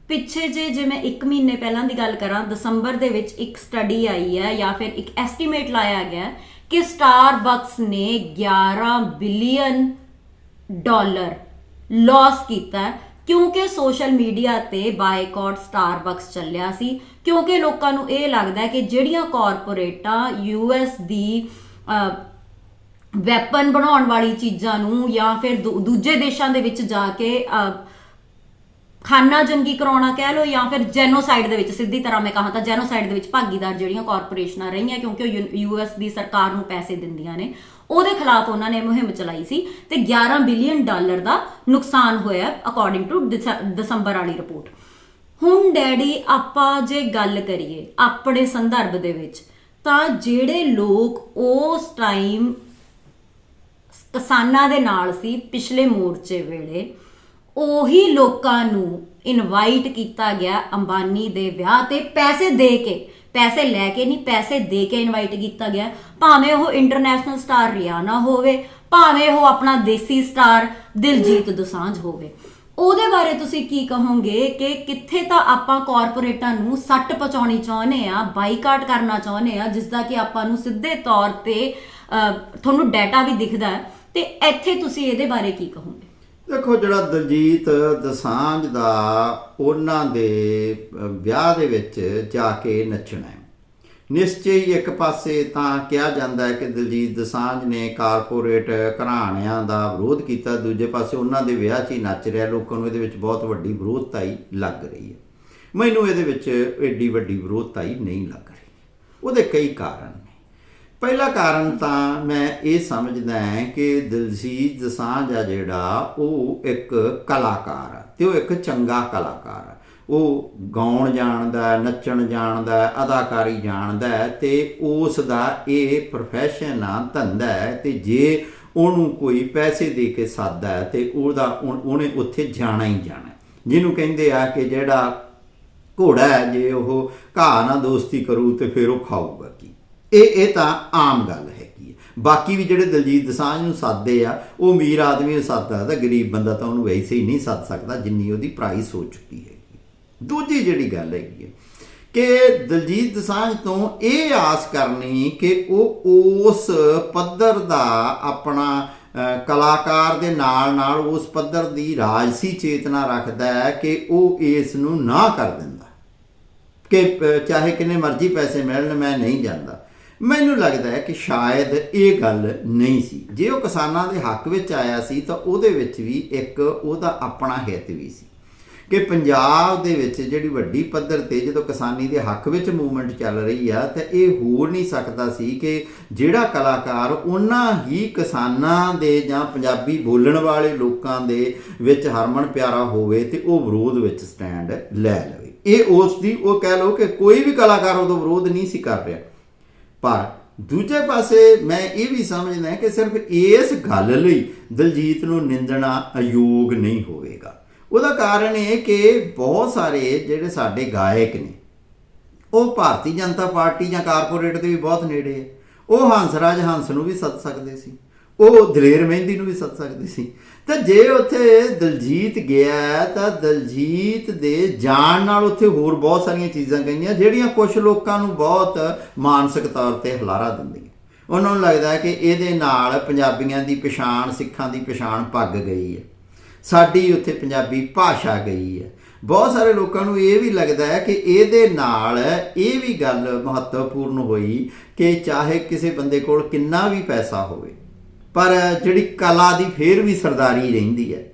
ਪਿੱਛੇ ਜੇ ਜੇ ਮੈਂ 1 ਮਹੀਨੇ ਪਹਿਲਾਂ ਦੀ ਗੱਲ ਕਰਾਂ, ਦਸੰਬਰ ਦੇ ਵਿੱਚ ਇੱਕ ਸਟੱਡੀ ਆਈ ਹੈ ਜਾਂ ਫਿਰ ਇੱਕ ਐਸਟੀਮੇਟ ਲਾਇਆ ਗਿਆ ਹੈ ਕਿ ਸਟਾਰਬਕਸ ਨੇ 11 ਬਿਲੀਅਨ ਡਾਲਰ ਲਾਸ ਕੀਤਾ ਕਿਉਂਕਿ ਸੋਸ਼ਲ ਮੀਡੀਆ ਤੇ ਬਾਈਕਾਟ ਸਟਾਰਬਕਸ ਚੱਲਿਆ ਸੀ, ਕਿਉਂਕਿ ਲੋਕਾਂ ਨੂੰ ਇਹ ਲੱਗਦਾ ਹੈ ਕਿ ਜਿਹੜੀਆਂ ਕਾਰਪੋਰੇਟਾਂ ਯੂਐਸ ਦੀ ਵੈਪਨ ਬਣਾਉਣ ਵਾਲੀ ਚੀਜ਼ਾਂ ਨੂੰ ਜਾਂ ਫਿਰ ਦੂ- ਦੂਜੇ ਦੇਸ਼ਾਂ ਦੇ ਵਿੱਚ ਜਾ ਕੇ ਖਾਨਾ ਜੰਗੀ ਕਰਾਉਣਾ ਕਹਿ ਲਓ ਜਾਂ ਫਿਰ ਜੈਨੋਸਾਈਡ ਦੇ ਵਿੱਚ, ਸਿੱਧੀ ਤਰ੍ਹਾਂ ਮੈਂ ਕਹਾਂ ਤਾਂ ਜੈਨੋਸਾਈਡ ਦੇ ਵਿੱਚ ਭਾਗੀਦਾਰ ਜਿਹੜੀਆਂ ਕਾਰਪੋਰੇਸ਼ਨਾਂ ਰਹੀਆਂ ਕਿਉਂਕਿ ਉਹ ਯੂਐਸ ਦੀ ਸਰਕਾਰ ਨੂੰ ਪੈਸੇ ਦਿੰਦੀਆਂ ਨੇ, ਉਹਦੇ ਖਿਲਾਫ ਉਹਨਾਂ ਨੇ ਮੁਹਿੰਮ ਚਲਾਈ ਸੀ ਤੇ 11 ਬਿਲੀਅਨ ਡਾਲਰ ਦਾ ਨੁਕਸਾਨ ਹੋਇਆ ਅਕੋਰਡਿੰਗ ਟੂ ਦਸੰਬਰ ਵਾਲੀ ਰਿਪੋਰਟ ਹੁਣ ਡੈਡੀ, ਆਪਾਂ ਜੇ ਗੱਲ ਕਰੀਏ ਆਪਣੇ ਸੰਦਰਭ ਦੇ ਵਿੱਚ, ਤਾਂ ਜਿਹੜੇ ਲੋਕ ਉਸ ਟਾਈਮ ਕਿਸਾਨਾਂ ਦੇ ਨਾਲ ਸੀ, ਪਿਛਲੇ ਮੋਰਚੇ ਵੇਲੇ ਉਹੀ ਲੋਕਾਂ ਨੂੰ ਇਨਵਾਈਟ ਕੀਤਾ ਗਿਆ ਅੰਬਾਨੀ ਦੇ ਵਿਆਹ ਤੇ ਪੈਸੇ ਦੇ ਕੇ, ਪੈਸੇ ਲੈ ਕੇ ਨਹੀਂ, ਪੈਸੇ ਦੇ ਕੇ ਇਨਵਾਈਟ ਕੀਤਾ ਗਿਆ। ਭਾਵੇਂ ਉਹ ਇੰਟਰਨੈਸ਼ਨਲ ਸਟਾਰ ਰਿਆਨਾ ਹੋਵੇ, ਭਾਵੇਂ ਉਹ ਆਪਣਾ ਦੇਸੀ ਸਟਾਰ ਦਿਲਜੀਤ ਦੋਸਾਂਝ ਹੋਵੇ। ਉਹਦੇ ਬਾਰੇ ਤੁਸੀਂ ਕੀ ਕਹੋਗੇ ਕਿ ਕਿੱਥੇ ਤਾਂ ਆਪਾਂ ਕਾਰਪੋਰੇਟਾਂ ਨੂੰ ਸੱਟ ਪਹੁੰਚਾਉਣੀ ਚਾਹੁੰਦੇ ਆ ਬਾਈਕਾਟ ਕਰਨਾ ਚਾਹੁੰਦੇ ਆ ਜਿਸ ਦਾ ਕਿ ਆਪਾਂ ਨੂੰ ਸਿੱਧੇ ਤੌਰ ਤੇ ਤੁਹਾਨੂੰ ਡਾਟਾ ਵੀ ਦਿਖਦਾ ਹੈ। ਤੇ ਇੱਥੇ ਤੁਸੀਂ ਇਹਦੇ ਬਾਰੇ ਕੀ ਕਹੋਗੇ? ਦੇਖੋ ਜਿਹੜਾ ਦਲਜੀਤ ਦਸਾਂਝ ਦਾ ਉਹਨਾਂ ਦੇ ਵਿਆਹ ਦੇ ਵਿੱਚ ਜਾ ਕੇ ਨੱਚਣਾ ਹੈ। ਨਿਸ਼ਚੈ ਹੀ ਇੱਕ ਪਾਸੇ ਤਾਂ ਕਿਹਾ ਜਾਂਦਾ ਹੈ ਕਿ ਦਲਜੀਤ ਦਸਾਂਝ ਨੇ ਕਾਰਪੋਰੇਟ ਘਰਾਣਿਆਂ ਦਾ ਵਿਰੋਧ ਕੀਤਾ, ਦੂਜੇ ਪਾਸੇ ਉਹਨਾਂ ਦੇ ਵਿਆਹ 'ਚ ਹੀ ਨੱਚ ਰਿਹਾ, ਲੋਕਾਂ ਨੂੰ ਇਹਦੇ ਵਿੱਚ ਬਹੁਤ ਵੱਡੀ ਵਿਰੋਧਤਾਈ ਲੱਗ ਰਹੀ ਹੈ। ਮੈਨੂੰ ਇਹਦੇ ਵਿੱਚ ਐਡੀ ਵੱਡੀ ਵਿਰੋਧਤਾਈ ਨਹੀਂ ਲੱਗ ਰਹੀ। ਉਹਦੇ ਕਈ ਕਾਰਨ ਪਹਿਲਾ ਕਾਰਨ ਤਾਂ ਮੈਂ ਇਹ ਸਮਝਦਾ ਹਾਂ ਕਿ ਦਿਲਜੀਤ ਦਸਾਂਝ ਆ ਜਿਹੜਾ ਉਹ ਇੱਕ ਕਲਾਕਾਰ ਆ ਤੇ ਉਹ ਇੱਕ ਚੰਗਾ ਕਲਾਕਾਰ ਆ। ਉਹ ਗਾਉਣ ਜਾਣਦਾ, ਨੱਚਣ ਜਾਣਦਾ, ਅਦਾਕਾਰੀ ਜਾਣਦਾ ਹੈ ਤੇ ਉਸ ਦਾ ਇਹ ਪ੍ਰੋਫੈਸ਼ਨ ਆ, ਧੰਦਾ ਹੈ ਤੇ ਜੇ ਉਹਨੂੰ ਕੋਈ ਪੈਸੇ ਦੇ ਕੇ ਸਾਦਾ ਹੈ ਤੇ ਉਹਦਾ ਉਹਨੇ ਉੱਥੇ ਜਾਣਾ ਹੀ ਜਾਣਾ ਜਿਹਨੂੰ ਕਹਿੰਦੇ ਆ ਕਿ ਜਿਹੜਾ ਘੋੜਾ ਹੈ, ਜੇ ਉਹ ਘਾਹ ਨਾਲ ਦੋਸਤੀ ਕਰੂ ਤੇ ਫਿਰ ਉਹ ਖਾਊਗਾ ਕੀ? ਇਹ ਇਹ ਤਾਂ ਆਮ ਗੱਲ ਹੈਗੀ ਹੈ। ਬਾਕੀ ਵੀ ਜਿਹੜੇ ਦਲਜੀਤ ਦਸਾਂਝ ਨੂੰ ਸੱਦਦੇ ਆ, ਉਹ ਅਮੀਰ ਆਦਮੀ ਨੂੰ ਸੱਦਦਾ ਤਾਂ ਗਰੀਬ ਬੰਦਾ ਤਾਂ ਉਹਨੂੰ ਵੈਸੇ ਹੀ ਨਹੀਂ ਸੱਦ ਸਕਦਾ ਜਿੰਨੀ ਉਹਦੀ ਪ੍ਰਾਈਸ ਹੋ ਚੁੱਕੀ ਹੈਗੀ ਦੂਜੀ ਜਿਹੜੀ ਗੱਲ ਹੈਗੀ ਹੈ ਕਿ ਦਲਜੀਤ ਦਸਾਂਝ ਤੋਂ ਇਹ ਆਸ ਕਰਨੀ ਕਿ ਉਹ ਉਸ ਪੱਧਰ ਦਾ ਆਪਣਾ ਕਲਾਕਾਰ ਦੇ ਨਾਲ ਨਾਲ ਉਸ ਪੱਧਰ ਦੀ ਰਾਜਸੀ ਚੇਤਨਾ ਰੱਖਦਾ ਹੈ ਕਿ ਉਹ ਇਸ ਨੂੰ ਨਾ ਕਰ ਦਿੰਦਾ। ਕਿ ਚਾਹੇ ਕਿੰਨੇ ਮਰਜ਼ੀ ਪੈਸੇ ਮਿਲਣ, ਮੈਂ ਨਹੀਂ ਜਾਂਦਾ। ਮੈਨੂੰ ਲੱਗਦਾ ਹੈ ਕਿ ਸ਼ਾਇਦ ਇਹ ਗੱਲ ਨਹੀਂ ਸੀ। ਜੇ ਉਹ ਕਿਸਾਨਾਂ ਦੇ ਹੱਕ ਵਿੱਚ ਆਇਆ ਸੀ, ਤਾਂ ਉਹਦੇ ਵਿੱਚ ਵੀ ਇੱਕ ਉਹਦਾ ਆਪਣਾ ਹਿੱਤ ਵੀ ਸੀ ਕਿ ਪੰਜਾਬ ਦੇ ਵਿੱਚ ਜਿਹੜੀ ਵੱਡੀ ਪੱਧਰ ਤੇ ਜਦੋਂ ਕਿਸਾਨੀ ਦੇ ਹੱਕ ਵਿੱਚ ਮੂਵਮੈਂਟ ਚੱਲ ਰਹੀ ਆ, ਤਾਂ ਇਹ ਹੋ ਨਹੀਂ ਸਕਦਾ ਸੀ ਕਿ ਜਿਹੜਾ ਕਲਾਕਾਰ ਉਹਨਾਂ ਹੀ ਕਿਸਾਨਾਂ ਦੇ ਜਾਂ ਪੰਜਾਬੀ ਬੋਲਣ ਵਾਲੇ ਲੋਕਾਂ ਦੇ ਵਿੱਚ ਹਰਮਨ ਪਿਆਰਾ ਹੋਵੇ ਤੇ ਉਹ ਵਿਰੋਧ ਵਿੱਚ ਸਟੈਂਡ ਲੈ ਲਵੇ। ਇਹ ਉਸ ਦੀ, ਉਹ ਕਹਿ ਲਓ ਕਿ ਕੋਈ ਵੀ ਕਲਾਕਾਰ ਉਹਦਾ ਵਿਰੋਧ ਨਹੀਂ ਸੀ ਕਰ ਰਿਹਾ। ਪਰ ਦੂਜੇ ਪਾਸੇ ਮੈਂ ਇਹ ਵੀ ਸਮਝਦਾ ਕਿ ਸਿਰਫ ਇਸ ਗੱਲ ਲਈ ਦਲਜੀਤ ਨੂੰ ਨਿੰਦਣਾ ਅਯੋਗ ਨਹੀਂ ਹੋਵੇਗਾ। ਉਹਦਾ ਕਾਰਨ ਇਹ ਕਿ ਬਹੁਤ ਸਾਰੇ ਜਿਹੜੇ ਸਾਡੇ ਗਾਇਕ ਨੇ, ਉਹ ਭਾਰਤੀ ਜਨਤਾ ਪਾਰਟੀ ਜਾਂ ਕਾਰਪੋਰੇਟ ਦੇ ਵੀ ਬਹੁਤ ਨੇੜੇ ਹੈ ਉਹ ਹੰਸਰਾਜ ਹੰਸ ਨੂੰ ਵੀ ਸੱਦ ਸਕਦੇ ਸੀ। ਉਹ ਦਲੇਰ ਮਹਿੰਦੀ ਨੂੰ ਵੀ ਸੱਦ ਸਕਦੇ ਸੀ। ਤਾਂ ਜੇ ਉੱਥੇ ਦਲਜੀਤ ਗਿਆ, ਤਾਂ ਦਲਜੀਤ ਦੇ ਜਾਣ ਨਾਲ ਉੱਥੇ ਹੋਰ ਬਹੁਤ ਸਾਰੀਆਂ ਚੀਜ਼ਾਂ ਗਈਆਂ, ਜਿਹੜੀਆਂ ਕੁਝ ਲੋਕਾਂ ਨੂੰ ਬਹੁਤ ਮਾਨਸਿਕ ਤੌਰ ਤੇ ਹਲਾਰਾ ਦਿੰਦੀਆਂ। ਉਹਨਾਂ ਨੂੰ ਲੱਗਦਾ ਕਿ ਇਹਦੇ ਨਾਲ ਪੰਜਾਬੀਆਂ ਦੀ ਪਛਾਣ, ਸਿੱਖਾਂ ਦੀ ਪਛਾਣ ਪੱਗ ਗਈ ਹੈ। ਸਾਡੀ ਉੱਥੇ ਪੰਜਾਬੀ ਭਾਸ਼ਾ ਗਈ ਹੈ। ਬਹੁਤ ਸਾਰੇ ਲੋਕਾਂ ਨੂੰ ਇਹ ਵੀ ਲੱਗਦਾ ਹੈ ਕਿ ਇਹਦੇ ਨਾਲ ਇਹ ਵੀ ਗੱਲ ਮਹੱਤਵਪੂਰਨ ਹੋਈ ਕਿ ਚਾਹੇ ਕਿਸੇ ਬੰਦੇ ਕੋਲ ਕਿੰਨਾ ਵੀ ਪੈਸਾ ਹੋਵੇ ਪਰ ਜਿਹੜੀ ਕਲਾ ਦੀ ਫੇਰ ਵੀ ਸਰਦਾਰੀ ਰਹਿੰਦੀ ਹੈ।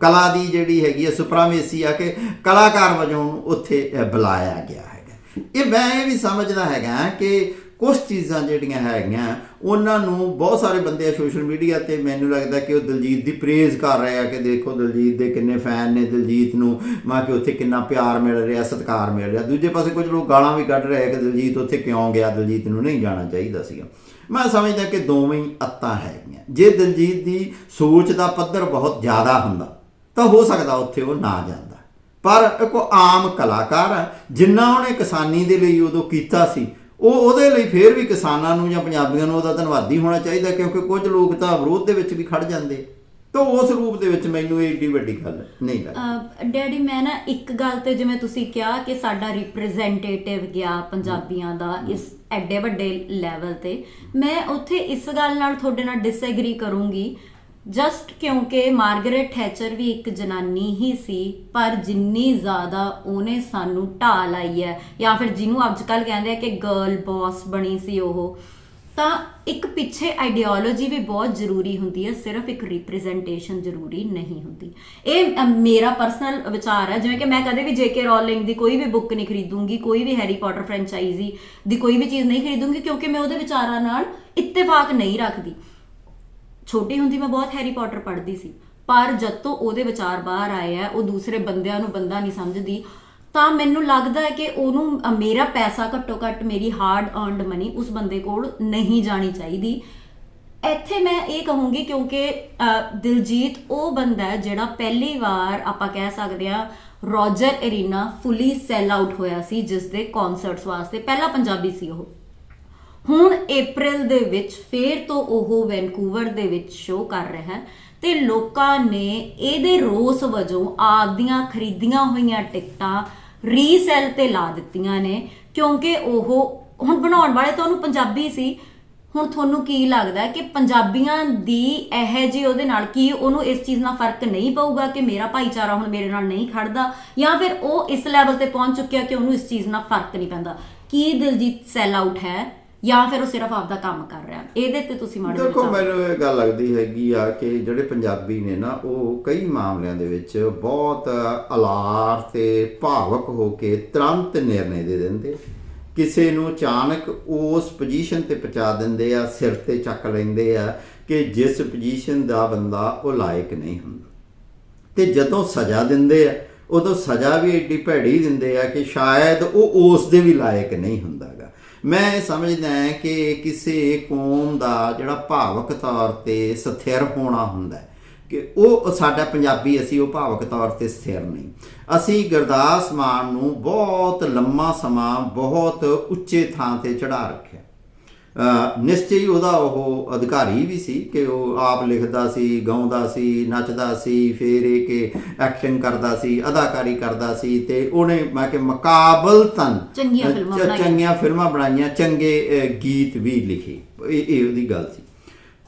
ਕਲਾ ਦੀ ਜਿਹੜੀ ਹੈਗੀ ਹੈ ਸੁਪਰਾਮੇਸੀ ਆ ਕਿ ਕਲਾਕਾਰ ਵਜੋਂ ਉੱਥੇ ਬੁਲਾਇਆ ਗਿਆ ਹੈਗਾ। ਇਹ ਮੈਂ ਇਹ ਵੀ ਸਮਝਦਾ ਹੈਗਾ ਕਿ ਕੁਝ ਚੀਜ਼ਾਂ ਜਿਹੜੀਆਂ ਹੈਗੀਆਂ, ਉਹਨਾਂ ਨੂੰ ਬਹੁਤ ਸਾਰੇ ਬੰਦੇ ਸੋਸ਼ਲ ਮੀਡੀਆ ਤੇ ਮੈਨੂੰ ਲੱਗਦਾ ਕਿ ਉਹ ਦਲਜੀਤ ਦੀ ਪ੍ਰੇਜ਼ ਕਰ ਰਹੇ ਆ ਕਿ ਦੇਖੋ ਦਲਜੀਤ ਦੇ ਕਿੰਨੇ ਫੈਨ ਨੇ, ਦਲਜੀਤ ਨੂੰ ਮਾ ਕਿ ਉੱਥੇ ਕਿੰਨਾ ਪਿਆਰ ਮਿਲ ਰਿਹਾ, ਸਤਿਕਾਰ ਮਿਲ ਰਿਹਾ। ਦੂਜੇ ਪਾਸੇ ਕੁਝ ਲੋਕ ਗਾਲਾਂ ਵੀ ਕੱਢ ਰਹੇ ਆ ਕਿ ਦਲਜੀਤ ਉੱਥੇ ਕਿਉਂ ਗਿਆ, ਦਲਜੀਤ ਨੂੰ ਨਹੀਂ ਜਾਣਾ ਚਾਹੀਦਾ ਸੀਗਾ। ਮੈਂ ਸਮਝਦਾ ਕਿ ਦੋਵੇਂ ਹੀ ਅੱਤਾਂ ਹੈਗੀਆਂ। ਜੇ ਦਲਜੀਤ ਦੀ ਸੋਚ ਦਾ ਪੱਧਰ ਬਹੁਤ ਜ਼ਿਆਦਾ ਹੁੰਦਾ, ਤਾਂ ਹੋ ਸਕਦਾ ਉੱਥੇ ਉਹ ਨਾ ਜਾਂਦਾ। ਪਰ ਇੱਕ ਆਮ ਕਲਾਕਾਰ ਹੈ ਜਿੰਨਾ ਉਹਨੇ ਕਿਸਾਨੀ ਦੇ ਲਈ ਉਦੋਂ ਕੀਤਾ ਸੀ, ਉਹ ਉਹਦੇ ਲਈ ਫੇਰ ਵੀ ਕਿਸਾਨਾਂ ਨੂੰ ਜਾਂ ਪੰਜਾਬੀਆਂ ਨੂੰ ਉਹਦਾ ਧੰਨਵਾਦੀ ਹੋਣਾ ਚਾਹੀਦਾ, ਕਿਉਂਕਿ ਕੁਝ ਲੋਕ ਤਾਂ ਵਿਰੋਧ ਦੇ ਵਿੱਚ ਵੀ ਖੜ ਜਾਂਦੇ। ਤਾਂ ਉਸ ਰੂਪ ਦੇ ਵਿੱਚ ਮੈਨੂੰ ਇਹ ਏਡੀ ਵੱਡੀ ਗੱਲ ਨਹੀਂ ਲੱਗਦੀ। ਡੈਡੀ, ਮੈਂ ਨਾ ਇੱਕ ਗੱਲ ਤੇ ਜਿਵੇਂ ਤੁਸੀਂ ਕਿਹਾ ਕਿ ਸਾਡਾ ਰਿਪਰੈਜ਼ੈਂਟੇਟਿਵ ਗਿਆ ਪੰਜਾਬੀਆਂ ਦਾ, ਇਸ ਐਡੇ ਵੱਡੇ ਲੈਵਲ ਤੇ। ਮੈਂ ਉੱਥੇ ਇਸ ਗੱਲ ਨਾਲ ਤੁਹਾਡੇ ਨਾਲ ਡਿਸਐਗਰੀ ਕਰੂੰਗੀ। ਜਸਟ ਕਿਉਂਕਿ ਮਾਰਗਰੇਟ ਥੈਚਰ ਵੀ ਇੱਕ ਜਨਾਨੀ ਹੀ ਸੀ, ਪਰ ਜਿੰਨੀ ਜ਼ਿਆਦਾ ਉਹਨੇ ਸਾਨੂੰ ਢਾਲ ਆਈ ਹੈ, ਜਾਂ ਫਿਰ ਜਿਹਨੂੰ ਅੱਜ ਕੱਲ ਕਹਿੰਦੇ ਆ ਕਿ ਗਰਲ ਬੌਸ ਬਣੀ ਸੀ ਉਹ। ਤਾਂ ਇੱਕ ਪਿੱਛੇ ਆਈਡੀਓਲੋਜੀ ਵੀ ਬਹੁਤ ਜ਼ਰੂਰੀ ਹੁੰਦੀ ਹੈ, ਸਿਰਫ ਇੱਕ ਰਿਪਰੈਜ਼ੈਂਟੇਸ਼ਨ ਜ਼ਰੂਰੀ ਨਹੀਂ ਹੁੰਦੀ। ਇਹ ਮੇਰਾ ਪਰਸਨਲ ਵਿਚਾਰ ਹੈ, ਜਿਵੇਂ ਕਿ ਮੈਂ ਕਦੇ ਵੀ ਜੇਕੇ ਰੋਲਿੰਗ ਦੀ ਕੋਈ ਵੀ ਬੁੱਕ ਨਹੀਂ ਖਰੀਦੂੰਗੀ, ਕੋਈ ਵੀ ਹੈਰੀ ਪਾਟਰ ਫਰੈਂਚਾਈਜ਼ੀ ਦੀ ਕੋਈ ਵੀ ਚੀਜ਼ ਨਹੀਂ ਖਰੀਦੂੰਗੀ, ਕਿਉਂਕਿ ਮੈਂ ਉਹਦੇ ਵਿਚਾਰਾਂ ਨਾਲ ਇਤਫਾਕ ਨਹੀਂ ਰੱਖਦੀ। ਛੋਟੀ ਹੁੰਦੀ ਮੈਂ ਬਹੁਤ ਹੈਰੀ ਪਾਟਰ ਪੜ੍ਹਦੀ ਸੀ, ਪਰ ਜਦ ਤੋਂ ਉਹਦੇ ਵਿਚਾਰ ਬਾਹਰ ਆਏ ਆ, ਉਹ ਦੂਸਰੇ ਬੰਦਿਆਂ ਨੂੰ ਬੰਦਾ ਨਹੀਂ ਸਮਝਦੀ ਤਾਂ ਮੈਨੂੰ ਲੱਗਦਾ ਹੈ ਕਿ ਉਹਨੂੰ ਅ, ਮੇਰਾ ਪੈਸਾ ਘੱਟੋ ਘੱਟ ਮੇਰੀ ਹਾਰਡ ਅਰਨਡ ਮਨੀ ਉਸ ਬੰਦੇ ਕੋਲ ਨਹੀਂ ਜਾਣੀ ਚਾਹੀਦੀ। ਇੱਥੇ ਮੈਂ ਇਹ ਕਹੂੰਗੀ ਕਿਉਂਕਿ ਅ, ਦਿਲਜੀਤ ਉਹ ਬੰਦਾ ਹੈ ਜਿਹੜਾ ਪਹਿਲੀ ਵਾਰ ਆਪਾਂ ਕਹਿ ਸਕਦੇ ਆ Roger arena fully sell out ਹੋਇਆ ਸੀ ਜਿਸ ਦੇ ਕਨਸਰਟਸ ਵਾਸਤੇ ਪਹਿਲਾ ਪੰਜਾਬੀ ਸੀ ਉਹ। ਹੁਣ April ਦੇ ਵਿੱਚ ਫੇਰ ਤੋਂ ਉਹ ਵੈਨਕੂਵਰ ਦੇ ਵਿੱਚ ਸ਼ੋਅ ਕਰ ਰਿਹਾ ਹੈ ਤੇ ਲੋਕਾਂ ਨੇ ਇਹਦੇ ਰੋਸ ਵਜੋਂ ਆਪਦੀਆਂ ਖਰੀਦੀਆਂ ਹੋਈਆਂ ਟਿਕਟਾਂ ਰੀਸੈਲ ਤੇ ਲਾ ਦਿੱਤੀਆਂ ਨੇ, ਕਿਉਂਕਿ ਉਹ ਹੁਣ ਬਣਾਉਣ ਵਾਲੇ ਤਾਂ ਉਹਨੂੰ ਪੰਜਾਬੀ ਸੀ। ਹੁਣ ਤੁਹਾਨੂੰ ਕੀ ਲੱਗਦਾ ਕਿ ਪੰਜਾਬੀਆਂ ਦੀ ਇਹ ਜੀ ਉਹਦੇ ਨਾਲ ਕੀ ਉਹਨੂੰ ਇਸ ਚੀਜ਼ ਨਾਲ ਫ਼ਰਕ ਨਹੀਂ ਪਊਗਾ ਕਿ ਮੇਰਾ ਭਾਈਚਾਰਾ ਹੁਣ ਮੇਰੇ ਨਾਲ ਨਹੀਂ ਖੜਦਾ ਜਾਂ ਫਿਰ ਉਹ ਇਸ ਲੈਵਲ ਤੇ ਪਹੁੰਚ ਚੁੱਕਿਆ ਕਿ ਉਹਨੂੰ ਇਸ ਚੀਜ਼ ਨਾਲ ਫ਼ਰਕ ਨਹੀਂ ਪੈਂਦਾ? ਕੀ ਦਿਲਜੀਤ ਸੈਲ ਆਊਟ ਹੈ? ਜਾਂ ਫਿਰ ਉਹ ਸਿਰਫ ਆਪਦਾ ਕੰਮ ਕਰ ਰਿਹਾ। ਇਹਦੇ ਤੇ ਤੁਸੀਂ ਮਾੜੇ ਦੇਖੋ ਮੈਨੂੰ ਇਹ ਗੱਲ ਲੱਗਦੀ ਹੈਗੀ ਆ ਕਿ ਜਿਹੜੇ ਪੰਜਾਬੀ ਨੇ ਨਾ ਉਹ ਕਈ ਮਾਮਲਿਆਂ ਦੇ ਵਿੱਚ ਬਹੁਤ ਅਲਾਰ ਤੇ ਭਾਵਕ ਹੋ ਕੇ ਤੁਰੰਤ ਨਿਰਣੇ ਦੇ ਦਿੰਦੇ ਕਿਸੇ ਨੂੰ ਅਚਾਨਕ ਉਸ ਪੋਜੀਸ਼ਨ ਤੇ ਪਹੁੰਚਾ ਦਿੰਦੇ ਆ ਸਿਰ ਤੇ ਚੱਕ ਲੈਂਦੇ ਆ ਕਿ ਜਿਸ ਪੋਜੀਸ਼ਨ ਦਾ ਬੰਦਾ ਉਹ ਲਾਇਕ ਨਹੀਂ ਹੁੰਦਾ। ਤੇ ਜਦੋਂ ਸਜ਼ਾ ਦਿੰਦੇ ਆ ਉਦੋਂ ਸਜ਼ਾ ਵੀ ਏਡੀ ਭੈੜੀ ਦਿੰਦੇ ਆ ਕਿ ਸ਼ਾਇਦ ਉਹ ਉਸ ਦੇ ਵੀ ਲਾਇਕ ਨਹੀਂ ਹੁੰਦਾਗਾ ਮੈਂ ਇਹ ਸਮਝਦਾ ਹਾਂ ਕਿ ਕਿਸੇ ਕੌਮ ਦਾ ਜਿਹੜਾ ਭਾਵਕ ਤੌਰ ਤੇ ਸਥਿਰ ਹੋਣਾ ਹੁੰਦਾ ਕਿ ਉਹ ਸਾਡਾ ਪੰਜਾਬੀ ਅਸੀਂ ਉਹ ਭਾਵਕ ਤੌਰ ਤੇ ਸਥਿਰ ਨਹੀਂ। ਅਸੀਂ ਗੁਰਦਾਸ ਮਾਨ ਨੂੰ ਬਹੁਤ ਲੰਮਾ ਸਮਾਂ ਬਹੁਤ ਉੱਚੇ ਥਾਂ ਤੇ ਚੜਾ ਰੱਖਿਆ। ਨਿਸ਼ਚੈ ਹੀ ਉਹਦਾ ਉਹ ਅਧਿਕਾਰੀ ਵੀ ਸੀ ਕਿ ਉਹ ਆਪ ਲਿਖਦਾ ਸੀ ਗਾਉਂਦਾ ਸੀ ਨੱਚਦਾ ਸੀ ਫਿਰ ਇਹ ਕਿ ਐਕਟਿੰਗ ਕਰਦਾ ਸੀ ਅਦਾਕਾਰੀ ਕਰਦਾ ਸੀ ਤੇ ਉਹਨੇ ਮੈਂ ਕਿ ਮੁਕਾਬਲਤਨ ਚੰਗੀਆਂ ਅ, ਫਿਲਮਾਂ ਬਣਾਈਆਂ। ਚੰਗੀਆਂ ਫਿਲਮਾਂ ਬਣਾਈਆਂ ਚੰਗੇ ਗੀਤ ਵੀ ਲਿਖੇ। ਇਹ ਉਹਦੀ ਗੱਲ ਸੀ।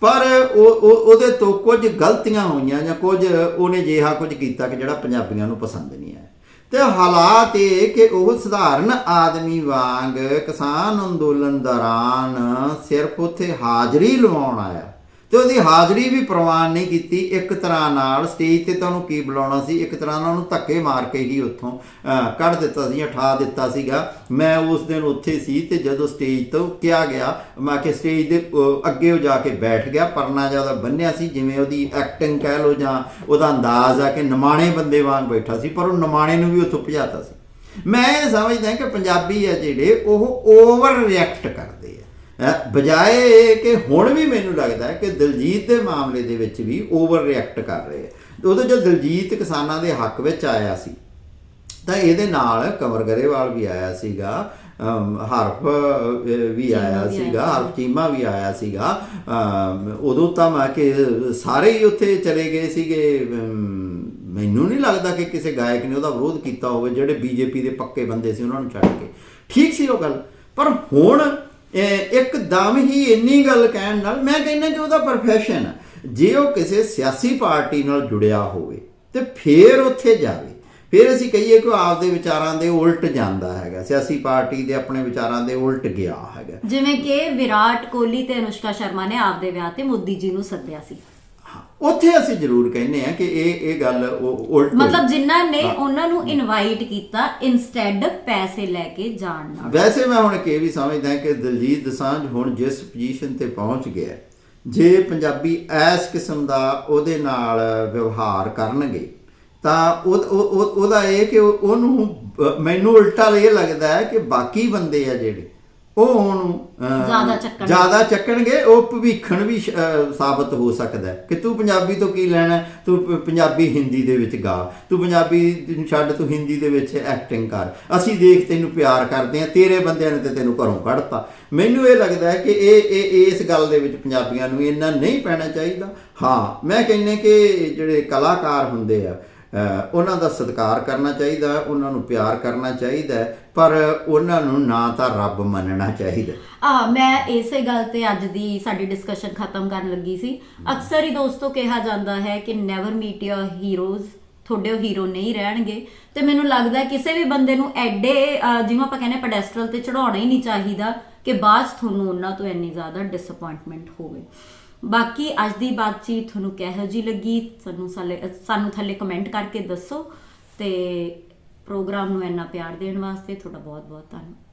ਪਰ ਉਹ ਉਹ- ਉਹਦੇ ਤੋਂ ਕੁਝ ਗਲਤੀਆਂ ਹੋਈਆਂ ਜਾਂ ਕੁਝ ਉਹਨੇ ਜਿਹਾ ਕੁਝ ਕੀਤਾ ਕਿ ਜਿਹੜਾ ਪੰਜਾਬੀਆਂ ਨੂੰ ਪਸੰਦ ਨਹੀਂ ਆਇਆ। ਤੇ ਹਾਲਾਤ ਇਹ ਕਿ ਉਹ ਸਧਾਰਨ ਆਦਮੀ ਵਾਂਗ ਕਿਸਾਨ ਅੰਦੋਲਨ ਦੌਰਾਨ ਸਿਰਫ ਉੱਥੇ ਹਾਜ਼ਰੀ ਲਵਾਉਣ ਆਇਆ। ਤੇ ਉਹਦੀ ਹਾਜ਼ਰੀ ਵੀ ਪ੍ਰਵਾਨ ਨਹੀਂ ਕੀਤੀ। ਇੱਕ ਤਰ੍ਹਾਂ ਨਾਲ ਸਟੇਜ ਤੇ ਤਾਂ ਉਹਨੂੰ ਕੀ ਬੁਲਾਉਣਾ ਸੀ? ਇੱਕ ਤਰ੍ਹਾਂ ਨਾਲ ਉਹਨੂੰ ਧੱਕੇ ਮਾਰ ਕੇ ਹੀ ਉੱਥੋਂ ਕੱਢ ਦਿੱਤਾ ਸੀ ਉਠਾ ਦਿੱਤਾ ਸੀਗਾ। ਮੈਂ ਉਸ ਦਿਨ ਉੱਥੇ ਸੀ ਤੇ ਜਦੋਂ ਸਟੇਜ ਤੋਂ ਕਿਹਾ ਗਿਆ, ਮੈਂ ਕਿ ਸਟੇਜ ਦੇ ਅੱਗੇ ਉਹ ਜਾ ਕੇ ਬੈਠ ਗਿਆ, ਪਰਨਾ ਜ਼ਿਆਦਾ ਬੰਨਿਆ ਸੀ, ਜਿਵੇਂ ਉਹਦੀ ਐਕਟਿੰਗ ਕਹਿ ਲੋ ਜਾਂ ਉਹਦਾ ਅੰਦਾਜ਼ ਆ ਕਿ ਨਿਮਾਣੇ ਬੰਦੇ ਵਾਂਗ ਬੈਠਾ ਸੀ, ਪਰ ਉਹ ਨਿਮਾਣੇ ਨੂੰ ਵੀ ਉੱਥੋਂ ਭਜਾਤਾ ਸੀ। ਮੈਂ ਇਹ ਸਮਝਦਾ ਕਿ ਪੰਜਾਬੀ ਆ ਜਿਹੜੇ, ਉਹ ਓਵਰ ਰਿਐਕਟ ਕਰਦੇ। ਬਜਾਏ ਇਹ ਕਿ ਹੁਣ ਵੀ ਮੈਨੂੰ ਲੱਗਦਾ ਹੈ ਕਿ ਦਿਲਜੀਤ ਦੇ ਮਾਮਲੇ ਦੇ ਵਿੱਚ ਵੀ ਓਵਰ ਰਿਐਕਟ ਕਰ ਰਹੇ ਆ ਉਦੋਂ ਜਦੋਂ ਦਿਲਜੀਤ ਕਿਸਾਨਾਂ ਦੇ ਹੱਕ ਵਿੱਚ ਆਇਆ ਸੀ ਤਾਂ ਇਹਦੇ ਨਾਲ ਕਮਰ ਗਰੇਵਾਲ ਵੀ ਆਇਆ ਸੀਗਾ ਹਰਫ ਵੀ ਆਇਆ ਸੀਗਾ। ਹਰਫ ਚੀਮਾ ਵੀ ਆਇਆ ਸੀਗਾ। ਉਦੋਂ ਤਾਂ ਮੈਂ ਕਿ ਸਾਰੇ ਹੀ ਉੱਥੇ ਚਲੇ ਗਏ ਸੀਗੇ ਮੈਨੂੰ ਨਹੀਂ ਲੱਗਦਾ ਕਿ ਕਿਸੇ ਗਾਇਕ ਨੇ ਉਹਦਾ ਵਿਰੋਧ ਕੀਤਾ ਹੋਵੇ ਜਿਹੜੇ ਬੀਜੇਪੀ ਦੇ ਪੱਕੇ ਬੰਦੇ ਸੀ ਉਹਨਾਂ ਨੂੰ ਛੱਡ ਕੇ। ਠੀਕ ਸੀ ਉਹ ਗੱਲ ਪਰ ਹੁਣ ਇਹ ਇੱਕਦਮ ਹੀ ਇੰਨੀ ਗੱਲ ਕਹਿਣ ਨਾਲ ਮੈਂ ਕਹਿੰਦਾ ਕਿ ਉਹਦਾ ਪ੍ਰੋਫੈਸ਼ਨ ਹੈ ਜੇ ਉਹ ਕਿਸੇ ਸਿਆਸੀ ਪਾਰਟੀ ਨਾਲ ਜੁੜਿਆ ਹੋਵੇ ਤੇ ਫੇਰ ਉੱਥੇ ਜਾਵੇ। ਫਿਰ ਅਸੀਂ ਕਹੀਏ ਕਿ ਉਹ ਆਪਦੇ ਵਿਚਾਰਾਂ ਦੇ ਉਲਟ ਜਾਂਦਾ ਹੈਗਾ। ਸਿਆਸੀ ਪਾਰਟੀ ਦੇ ਆਪਣੇ ਵਿਚਾਰਾਂ ਦੇ ਉਲਟ ਗਿਆ ਹੈਗਾ। ਜਿਵੇਂ ਕਿ ਵਿਰਾਟ ਕੋਹਲੀ ਤੇ ਅਨੁਸ਼ਕਾ ਸ਼ਰਮਾ ਨੇ ਆਪਦੇ ਵਿਆਹ ਤੇ ਮੋਦੀ ਜੀ ਨੂੰ ਸੱਦਿਆ ਸੀ। ਉੱਥੇ ਅਸੀਂ ਜ਼ਰੂਰ ਕਹਿੰਦੇ ਆ ਕਿ ਇਹ ਇਹ ਗੱਲ ਉਹ ਉਲਟ। ਮਤਲਬ ਜਿਨ੍ਹਾਂ ਨੇ ਉਹਨਾਂ ਨੂੰ ਇਨਵਾਈਟ ਕੀਤਾ ਇਨਸਟੈਡ ਪੈਸੇ ਲੈ ਕੇ ਜਾਣ ਨਾਲ ਵੈਸੇ ਮੈਂ ਹੁਣ ਇਹ ਵੀ ਸਮਝਦਾ ਕਿ ਦਿਲਜੀਤ ਦਸਾਂਝ ਹੁਣ ਜਿਸ ਪੋਜੀਸ਼ਨ ਤੇ ਪਹੁੰਚ ਗਿਆ ਜੇ ਪੰਜਾਬੀ ਇਸ ਕਿਸਮ ਦਾ ਉਹਦੇ ਨਾਲ ਵਿਵਹਾਰ ਕਰਨਗੇ ਤਾਂ ਉਹ ਉਹ- ਉਹ- ਉਹਦਾ ਇਹ ਕਿ ਉਹ- ਉਹਨੂੰ ਮੈਨੂੰ ਉਲਟਾ ਇਹ ਲੱਗਦਾ ਹੈ ਕਿ ਬਾਕੀ ਬੰਦੇ ਆ ਜਿਹੜੇ ਉਹ ਉਹਨੂੰ ਜ਼ਿਆਦਾ ਚੱਕਣਗੇ। ਜ਼ਿਆਦਾ ਚੱਕਣਗੇ ਉਹ ਭਵਿੱਖਣ ਵੀ ਸਾਬਤ ਹੋ ਸਕਦਾ ਕਿ ਤੂੰ ਪੰਜਾਬੀ ਤੋਂ ਕੀ ਲੈਣਾ? ਤੂੰ ਪੰਜਾਬੀ ਹਿੰਦੀ ਦੇ ਵਿੱਚ ਗਾ। ਤੂੰ ਪੰਜਾਬੀ ਛੱਡ ਤੂੰ ਹਿੰਦੀ ਦੇ ਵਿੱਚ ਐਕਟਿੰਗ ਕਰ। ਅਸੀਂ ਦੇਖ ਤੈਨੂੰ ਪਿਆਰ ਕਰਦੇ ਆ ਤੇਰੇ ਬੰਦਿਆਂ ਨੇ ਤੇ ਤੈਨੂੰ ਘਰੋਂ ਕੱਢਤਾ। ਮੈਨੂੰ ਇਹ ਲੱਗਦਾ ਹੈ ਕਿ ਇਹ ਇਹ ਇਸ ਗੱਲ ਦੇ ਵਿੱਚ ਪੰਜਾਬੀਆਂ ਨੂੰ ਇੰਨਾ ਨਹੀਂ ਪੈਣਾ ਚਾਹੀਦਾ। ਹਾਂ ਮੈਂ ਕਹਿੰਨੇ ਕਿ ਜਿਹੜੇ ਕਲਾਕਾਰ ਹੁੰਦੇ ਆ ਉਹਨਾਂ ਦਾ ਸਤਿਕਾਰ ਕਰਨਾ ਚਾਹੀਦਾ ਉਹਨਾਂ ਨੂੰ ਪਿਆਰ ਕਰਨਾ ਚਾਹੀਦਾ ਪਰ ਉਹਨਾਂ ਨੂੰ ਨਾ ਤਾਂ ਰੱਬ ਮੰਨਣਾ ਚਾਹੀਦਾ ਆ, ਮੈਂ ਇਸੇ ਗੱਲ ਤੇ ਅੱਜ ਦੀ ਸਾਡੀ ਡਿਸਕਸ਼ਨ ਖਤਮ ਕਰਨ ਲੱਗੀ ਸੀ। ਅਕਸਰ ਹੀ ਦੋਸਤੋ ਕਿਹਾ ਜਾਂਦਾ ਹੈ ਕਿ ਨੈਵਰ ਮੀਟ ਯਰ ਹੀਰੋਜ਼ ਤੁਹਾਡੇ ਉਹ ਹੀਰੋ ਨਹੀਂ ਰਹਿਣਗੇ। ਤੇ ਮੈਨੂੰ ਲੱਗਦਾ ਕਿਸੇ ਵੀ ਬੰਦੇ ਨੂੰ ਐਡੇ ਜਿਵੇਂ ਆਪਾਂ ਕਹਿੰਦੇ ਪੈਡੈਸਟਰਲ ਤੇ ਚੜਾਉਣਾ ਹੀ ਨਹੀਂ ਚਾਹੀਦਾ ਕਿ ਬਾਅਦ 'ਚ ਤੁਹਾਨੂੰ ਉਹਨਾਂ ਤੋਂ ਇੰਨੀ ਜ਼ਿਆਦਾ ਡਿਸਪਾਇੰਟਮੈਂਟ ਹੋਵੇ। ਬਾਕੀ ਅੱਜ ਦੀ ਬਾਤਚੀਤ ਤੁਹਾਨੂੰ ਕਿਹੋ ਜੀ ਲੱਗੀ, ਸਾਨੂੰ ਸਾਲੇ, ਸਾਨੂੰ ਥੱਲੇ ਕਮੈਂਟ ਕਰਕੇ ਦੱਸੋ ਤੇ ਪ੍ਰੋਗਰਾਮ ਨੂੰ ਇੰਨਾ ਪਿਆਰ ਦੇਣ ਵਾਸਤੇ ਤੁਹਾਡਾ ਬਹੁਤ ਬਹੁਤ ਧੰਨਵਾਦ।